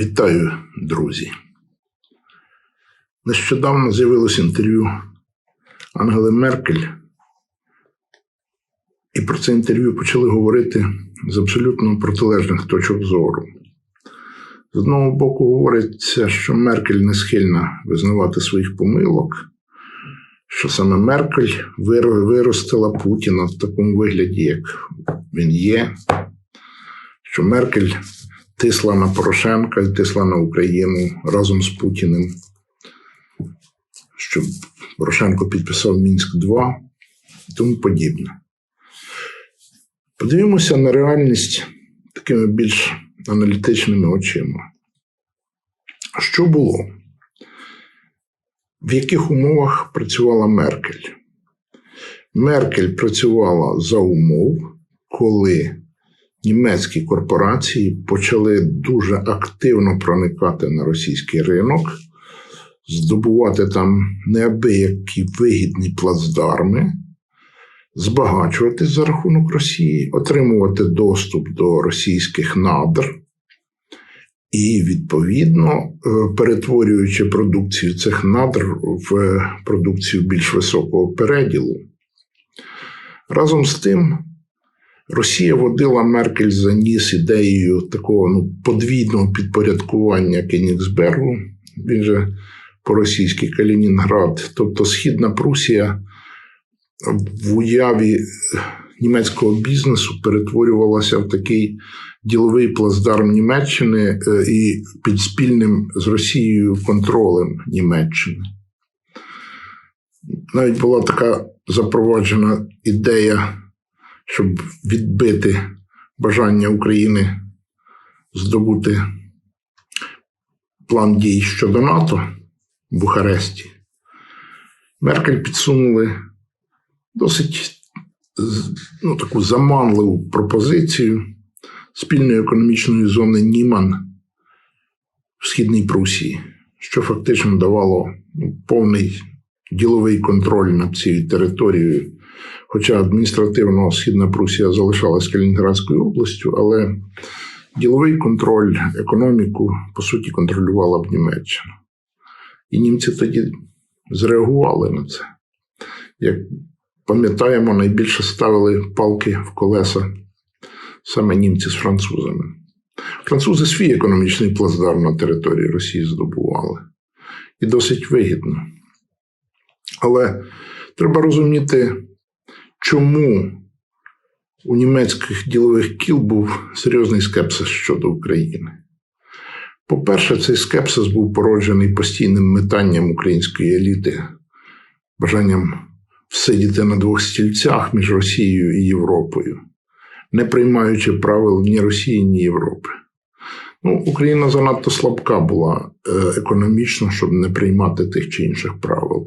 Вітаю, друзі. Нещодавно з'явилось інтерв'ю Ангели Меркель, і про це інтерв'ю почали говорити з абсолютно протилежних точок зору. З одного боку, говориться, що Меркель не схильна визнавати своїх помилок, що саме Меркель виростила Путіна в такому вигляді, як він є, що Меркель тисла на Порошенка і тисла на Україну разом з Путіним, щоб Порошенко підписав Мінськ 2 і тому подібне. Подивимося на реальність такими більш аналітичними очима. Що було? В яких умовах працювала Меркель? Меркель працювала за умов, коли німецькі корпорації почали дуже активно проникати на російський ринок, здобувати там неабиякі вигідні плацдарми, збагачуватись за рахунок Росії, отримувати доступ до російських надр. І, відповідно, е, перетворюючи продукцію цих надр в продукцію більш високого переділу. Разом з тим, Росія водила Меркель за ніс ідеєю такого ну, подвійного підпорядкування Кенігсбергу, він же по-російськи Калінінград, тобто Східна Прусія в уяві німецького бізнесу перетворювалася в такий діловий плацдарм Німеччини е, і під спільним з Росією контролем Німеччини. Навіть була така запроваджена ідея, щоб відбити бажання України здобути план дій щодо НАТО в Бухаресті. Меркель підсунули досить ну, таку заманливу пропозицію спільної економічної зони Німан в Східній Прусії, що фактично давало ну, повний діловий контроль над цією територією. Хоча адміністративно Східна Прусія залишалась Калінінградською областю, але діловий контроль, економіку, по суті, контролювала б Німеччина. І німці тоді зреагували на це. Як пам'ятаємо, найбільше ставили палки в колеса саме німці з французами. Французи свій економічний плацдарм на території Росії здобували. І досить вигідно. Але треба розуміти, чому у німецьких ділових кіл був серйозний скепсис щодо України. По-перше, цей скепсис був породжений постійним метанням української еліти, бажанням всидіти на двох стільцях між Росією і Європою, не приймаючи правил ні Росії, ні Європи. Ну, Україна занадто слабка була е, економічно, щоб не приймати тих чи інших правил.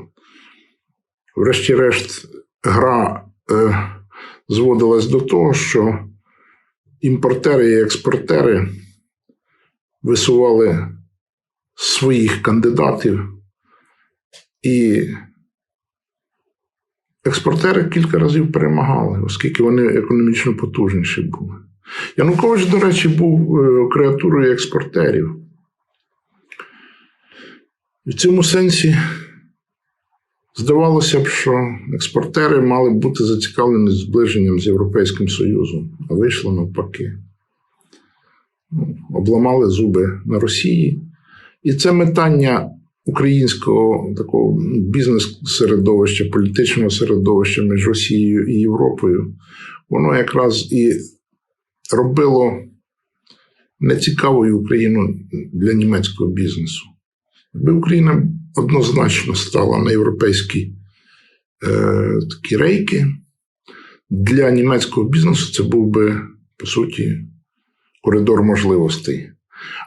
Врешті-решт, гра е, зводилась до того, що імпортери і експортери висували своїх кандидатів, і експортери кілька разів перемагали, оскільки вони економічно потужніші були. Янукович, до речі, був е, креатурою експортерів. В цьому сенсі здавалося б, що експортери мали б бути зацікавлені зближенням з Європейським Союзом, а вийшло навпаки. Ну, Обламали зуби на Росії. І це метання українського такого бізнес-середовища, політичного середовища між Росією і Європою, воно якраз і робило нецікавою Україну для німецького бізнесу. Якби Україна однозначно стала на європейські е, такі рейки, для німецького бізнесу це був би, по суті, коридор можливостей.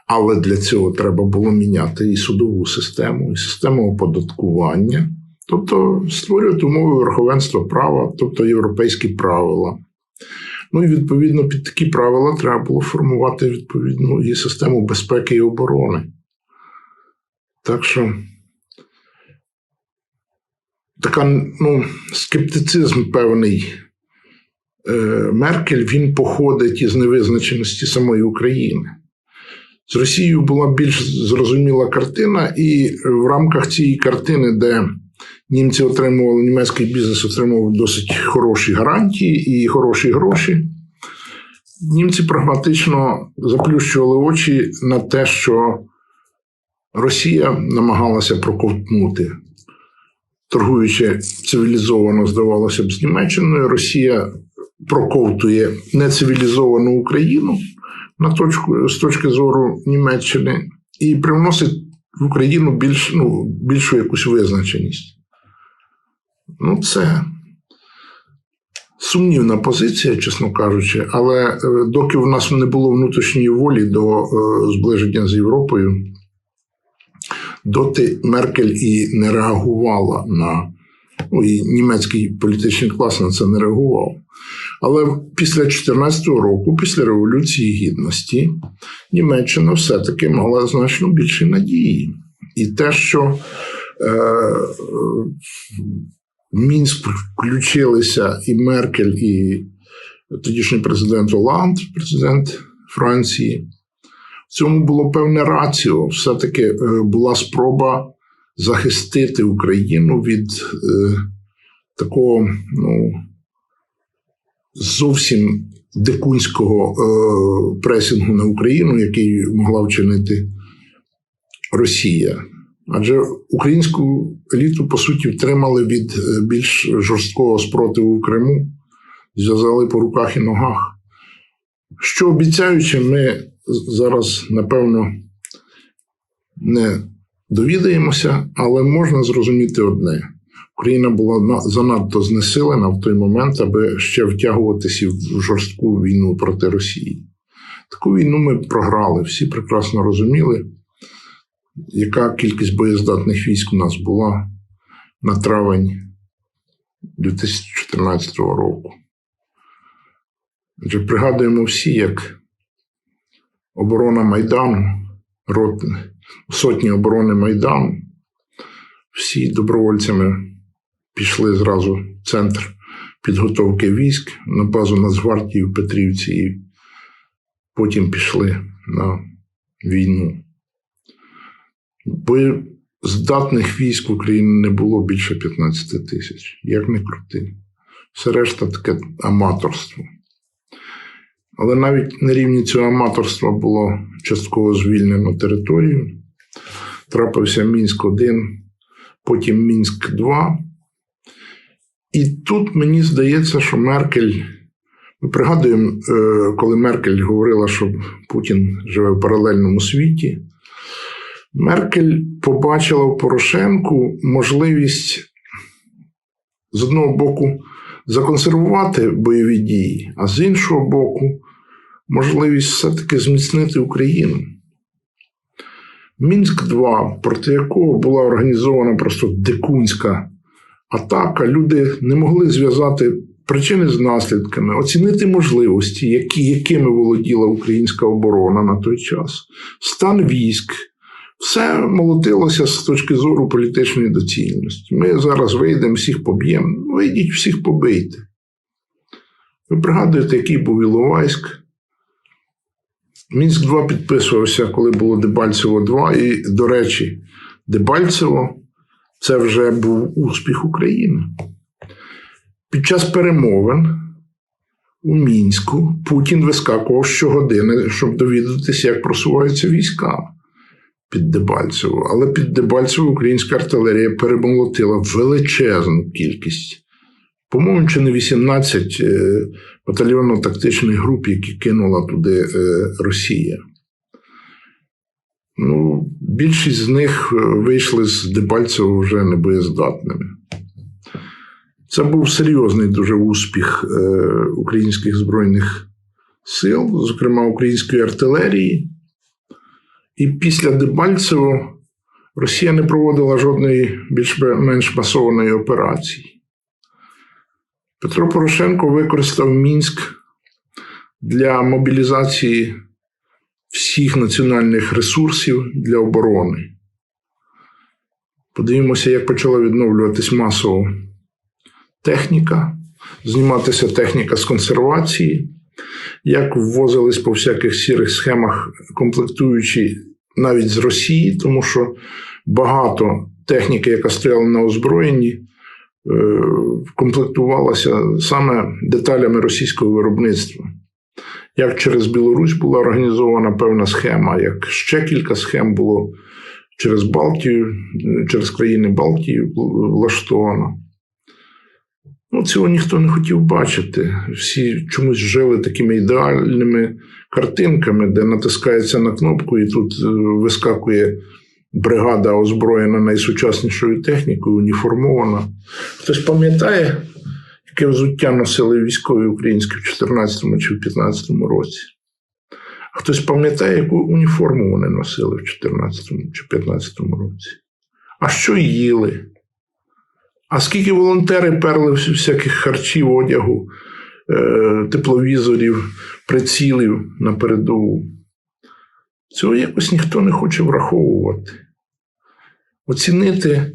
Але для цього треба було міняти і судову систему, і систему оподаткування, тобто створювати умови верховенства права, тобто європейські правила. Ну і відповідно під такі правила треба було формувати відповідну і систему безпеки і оборони. Так що така ну, скептицизм певний е, Меркель він походить із невизначеності самої України. З Росією була більш зрозуміла картина, і в рамках цієї картини, де німці отримували, німецький бізнес отримував досить хороші гарантії і хороші гроші. Німці прагматично заплющували очі на те, що Росія намагалася проковтнути, торгуючи цивілізовано, здавалося б, з Німеччиною, Росія проковтує нецивілізовану Україну на точку, з точки зору Німеччини і привносить в Україну більш, ну, більшу якусь визначеність. Ну, це сумнівна позиція, чесно кажучи, але е, доки в нас не було внутрішньої волі до е, зближення з Європою, доти Меркель і не реагувала на ну, і німецький політичний клас на це не реагував. Але після 2014 року, після Революції Гідності, Німеччина все-таки мала значно більше надії. І те, що е, в Мінськ включилися і Меркель, і тодішній президент Оланд, президент Франції, цьому було певне раціо. Все-таки е, була спроба захистити Україну від е, такого, ну, зовсім дикунського е, пресінгу на Україну, який могла вчинити Росія. Адже українську еліту, по суті, втримали від е, більш жорсткого спротиву в Криму, зв'язали по руках і ногах. Що обіцяючи, ми зараз, напевно, не довідаємося, але можна зрозуміти одне: Україна була занадто знесилена в той момент, аби ще втягуватися в жорстку війну проти Росії. Таку війну ми програли, всі прекрасно розуміли, яка кількість боєздатних військ у нас була на травень 2014 року. Отже, пригадуємо всі, як оборона Майдану, рот, сотні оборони Майдану, всі добровольцями пішли зразу в центр підготовки військ на базу Нацгвардії в Петрівці, і потім пішли на війну. Боєздатних військ в Україні не було більше 15 тисяч, як не крути. Все решта таке аматорство. Але навіть на рівні цього аматорства було частково звільнено територію. Трапився Мінськ 1, потім Мінськ 2. І тут мені здається, що Меркель. Ми пригадуємо, е, коли Меркель говорила, що Путін живе в паралельному світі. Меркель побачила в Порошенку можливість з одного боку законсервувати бойові дії, а з іншого боку, можливість все-таки зміцнити Україну. Мінськ 2, проти якого була організована просто дикунська атака, люди не могли зв'язати причини з наслідками, оцінити можливості, які, якими володіла українська оборона на той час, стан військ. Все молотилося з точки зору політичної доцільності. Ми зараз вийдемо, всіх поб'ємо. Вийдіть, всіх побийте. Ви пригадуєте, який був Іловайськ? Мінськ 2 підписувався, коли було Дебальцево 2. І, до речі, Дебальцево це вже був успіх України. Під час перемовин у Мінську Путін вискакував щогодини, щоб довідатися, як просуваються війська під Дебальцево. Але під Дебальцево українська артилерія перемолотила величезну кількість. По-моєму, чи не 18 батальйонно-тактичних груп, які кинула туди е, Росія. Ну, Більшість з них е, вийшли з Дебальцево вже небоєздатними. Це був серйозний дуже успіх е, українських збройних сил, зокрема української артилерії. І після Дебальцево Росія не проводила жодної більш-менш масованої операції. Петро Порошенко використав Мінськ для мобілізації всіх національних ресурсів для оборони. Подивімося, як почала відновлюватись масово техніка, зніматися техніка з консервації. Як ввозились по всяких сірих схемах, комплектуючі навіть з Росії, тому що багато техніки, яка стояла на озброєнні, е, комплектувалася саме деталями російського виробництва. Як через Білорусь була організована певна схема, як ще кілька схем було через Балтію, через країни Балтії влаштовано. Ну, цього ніхто не хотів бачити. Всі чомусь жили такими ідеальними картинками, де натискається на кнопку, і тут е, вискакує бригада, озброєна найсучаснішою технікою, уніформована. Хтось пам'ятає, яке взуття носили військові українські в 2014 чи в 2015 році? Хтось пам'ятає, яку уніформу вони носили в 2014 чи 2015 році? А що їли? А скільки волонтери перли всяких харчів, одягу, е, тепловізорів, прицілів на передову? Цього якось ніхто не хоче враховувати. Оцінити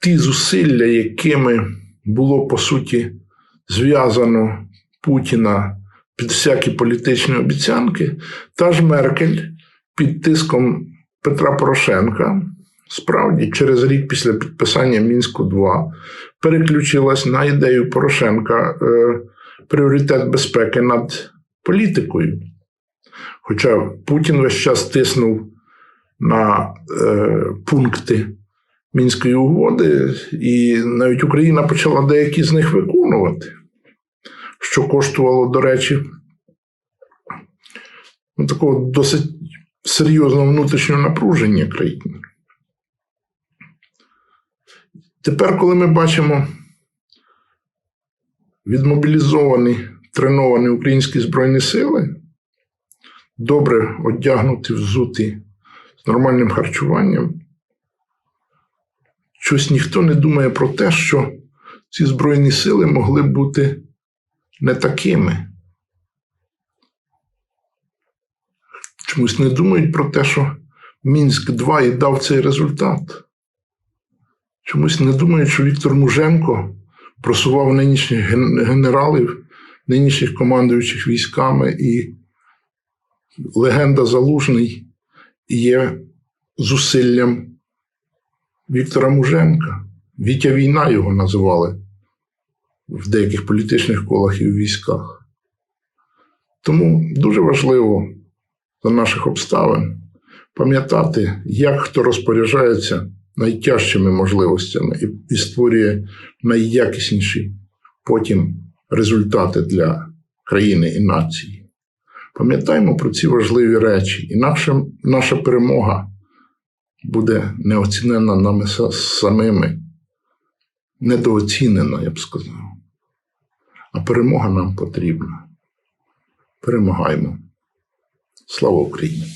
ті зусилля, якими було по суті зв'язано Путіна під всякі політичні обіцянки, та ж Меркель під тиском Петра Порошенка. Справді, через рік після підписання Мінську 2 переключилась на ідею Порошенка е, пріоритет безпеки над політикою. Хоча Путін весь час тиснув на е, пункти Мінської угоди, і навіть Україна почала деякі з них виконувати, що коштувало, до речі, ну, такого досить серйозного внутрішнього напруження країни. Тепер, коли ми бачимо відмобілізовані, треновані українські Збройні сили, добре одягнуті, взуті з нормальним харчуванням, щось ніхто не думає про те, що ці Збройні сили могли бути не такими. Чомусь не думають про те, що Мінськ 2 і дав цей результат. Чомусь не думають, що Віктор Муженко просував нинішніх генералів, нинішніх командуючих військами, і легенда Залужний є зусиллям Віктора Муженка. Вітя війна його називали в деяких політичних колах і в військах. Тому дуже важливо за наших обставин пам'ятати, як хто розпоряджається найтяжчими можливостями і, і створює найякісніші потім результати для країни і нації. Пам'ятаємо про ці важливі речі, інакше наша перемога буде неоцінена нами самими, недооцінена, я б сказав. А перемога нам потрібна. Перемагаємо. Слава Україні!